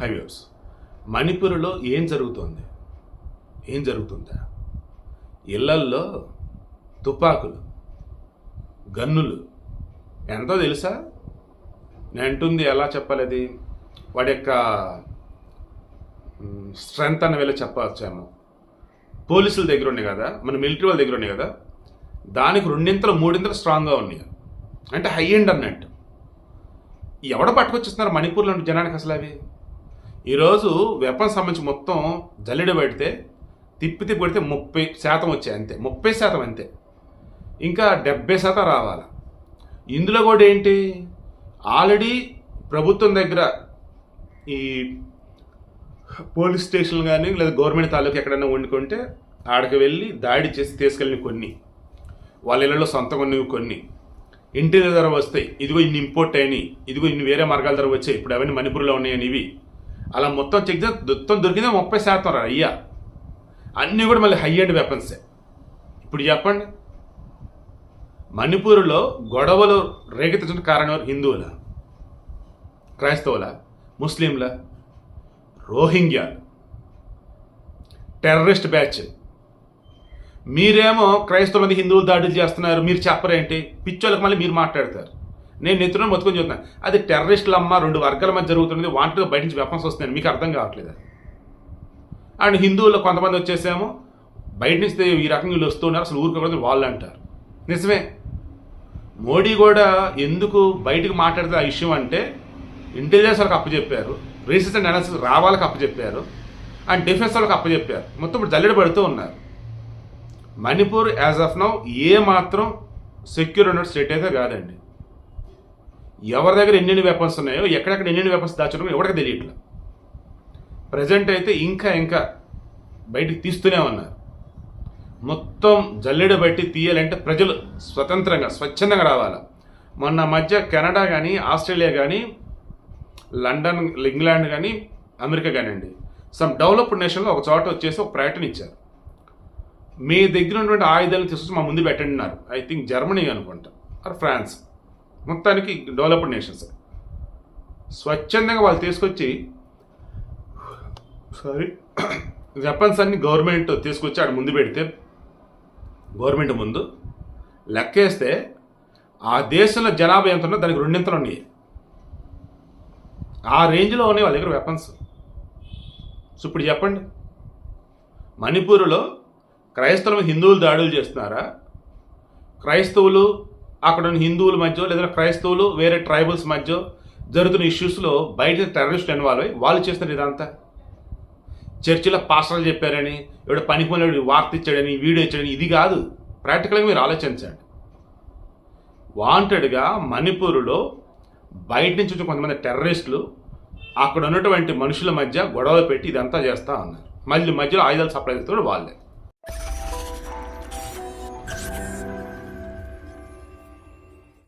Five years మణిపూర్లో ఏం జరుగుతోంది? ఏం జరుగుతుందా? ఇళ్ళల్లో తుపాకులు గన్నులు. ఎంతో తెలుసా? నేను అంటుంది ఎలా చెప్పాలి అది వాడి యొక్క స్ట్రెంగ్త్ అని వెళ్ళి చెప్పవచ్చేమో. పోలీసుల దగ్గర ఉన్నాయి కదా? మన మిలిటరీ వాళ్ళ దగ్గర ఉన్నాయి కదా? దానికి రెండింతలు మూడింతలు స్ట్రాంగ్గా ఉన్నాయి. అంటే హై ఎండ్ అన్నట్టు. ఎవడ పట్టుకొచ్చిస్తున్నారు మణిపూర్లో జనానికి అసలు అవి? ఈరోజు వెపన్ సంబంధించి మొత్తం జల్లెడ పెడితే తిప్పి తిప్పి పెడితే ముప్పై శాతం వచ్చాయి అంతే. ముప్పై శాతం అంతే. ఇంకా డెబ్బై శాతం రావాలి? ఇందులో కూడా ఏంటి? ఆల్రెడీ ప్రభుత్వం దగ్గర ఈ పోలీస్ స్టేషన్లు కానీ లేదా గవర్నమెంట్ తాలూకా ఎక్కడైనా వండుకుంటే ఆడికి వెళ్ళి దాడి చేసి తీసుకెళ్ళిన కొన్ని. వాళ్ళ ఇళ్ళలో సొంతంగా ఉన్నవి కొన్ని. ఇంటి ధర వస్తాయి ఇదిగో ఇన్ని ఇంపోర్ట్ అయినాయి ఇదిగో ఇన్ని వేరే మార్గాల ధర వచ్చాయి ఇప్పుడు అవన్నీ మణిపూర్లో ఉన్నాయని ఇవి. అలా మొత్తం చెక్ చేస్తే మొత్తం దొరికిందే ముప్పై శాతం రా అయ్యా అన్నీ కూడా మళ్ళీ హై అండ్ వెపన్సే ఇప్పుడు చెప్పండి. మణిపూర్లో గొడవలు రేకెత్తించిన కారణం హిందువుల? క్రైస్తవుల? ముస్లింల? రోహింగ్యాలు? Terrorist batch. మీరేమో క్రైస్తవుల మంది హిందువులు దాడులు చేస్తున్నారు మీరు చెప్పరేంటి? పిచ్చోళ్ళకి మళ్ళీ మీరు మాట్లాడతారు. నేను నెత్తున మొత్తుకొని చూస్తున్నాను అది టెర్రరిస్టుల అమ్మ రెండు వర్గాల మధ్య జరుగుతున్నది. వాటితో బయట నుంచి వెపన్స్ వస్తున్నాయి మీకు అర్థం కావట్లేదు? అండ్ హిందువుల్లో కొంతమంది వచ్చేసేమో బయట నుంచి ఈ రకంగా వీళ్ళు వస్తున్నారు అసలు ఊరుకోకూడదు వాళ్ళు అంటారు. నిజమే. మోడీ కూడా ఎందుకు బయటకు మాట్లాడితే ఆ విషయం అంటే ఇంటెలిజెన్స్ వాళ్ళకి అప్పచెప్పారు రీసెర్చ్ అండ్ అనాలిసిస్ రావాలకు అప్పచెప్పారు అండ్ డిఫెన్స్ వాళ్ళకి అప్పచెప్పారు మొత్తం ఇప్పుడు జల్లెడ పడుతూ ఉన్నారు. మణిపూర్ యాజ్ ఆఫ్ నౌ ఏ మాత్రం సెక్యూర్ ఉన్న స్టేట్ అయితే కాదండి. ఎవరి దగ్గర ఎన్నెన్ని వెపన్స్ ఉన్నాయో ఎక్కడెక్కడ ఎన్నెన్ని వెపన్స్ దాచడం ఎవరికి తెలియట్లేదు ప్రజెంట్ అయితే ఇంకా ఇంకా బయటికి తీస్తూనే ఉన్నారు. మొత్తం జల్లెడ బట్టి తీయాలంటే ప్రజలు స్వతంత్రంగా స్వచ్ఛందంగా రావాలి. మొన్న మధ్య కెనడా కానీ ఆస్ట్రేలియా కానీ లండన్ ఇంగ్లాండ్ కానీ అమెరికా కానివ్వండి సమ్ డెవలప్డ్ నేషన్లో ఒక చోట వచ్చేసి ఒక ప్రకటన ఇచ్చారు. మీ దగ్గర ఉన్నటువంటి ఆయుధాలను తీసుకొచ్చి మా ముందు పెట్టండి అన్నారు. ఐ థింక్ జర్మనీ అనుకుంటా ఆర్ ఫ్రాన్స్. మొత్తానికి డెవలప్డ్ నేషన్స్. స్వచ్ఛందంగా వాళ్ళు తీసుకొచ్చి సారీ వెపన్స్ అన్ని గవర్నమెంట్ తీసుకొచ్చి ఆడ ముందు పెడితే గవర్నమెంట్ ముందు లెక్కేస్తే ఆ దేశంలో జనాభా ఎంత ఉన్నా దానికి రెండింతలు ఉన్నాయి. ఆ రేంజ్లో ఉన్నాయి వాళ్ళ దగ్గర వెపన్స్. సో ఇప్పుడు చెప్పండి. మణిపూర్లో క్రైస్తవులు హిందువులు దాడులు చేస్తున్నారా? క్రైస్తవులు అక్కడ ఉన్న హిందువుల మధ్య లేదా క్రైస్తవులు వేరే ట్రైబల్స్ మధ్య జరుగుతున్న ఇష్యూస్లో బయట టెర్రరిస్ట్ ఇన్వాల్వ్ అయ్యి వాళ్ళు చేస్తున్నారు ఇదంతా. చర్చిలో పాస్టర్లు చెప్పారని ఎవడ పనికి మళ్ళీ వార్త ఇచ్చాడని వీడియో ఇచ్చాడని ఇది కాదు. ప్రాక్టికల్గా మీరు ఆలోచించండి. వాంటెడ్గా మణిపూర్లో బయట నుంచి వచ్చిన కొంతమంది టెర్రరిస్టులు అక్కడ ఉన్నటువంటి మనుషుల మధ్య గొడవలు పెట్టి ఇదంతా చేస్తా ఉన్నారు. మళ్ళీ మధ్యలో ఆయుధాలు సప్లై చేస్తాడు వాళ్ళే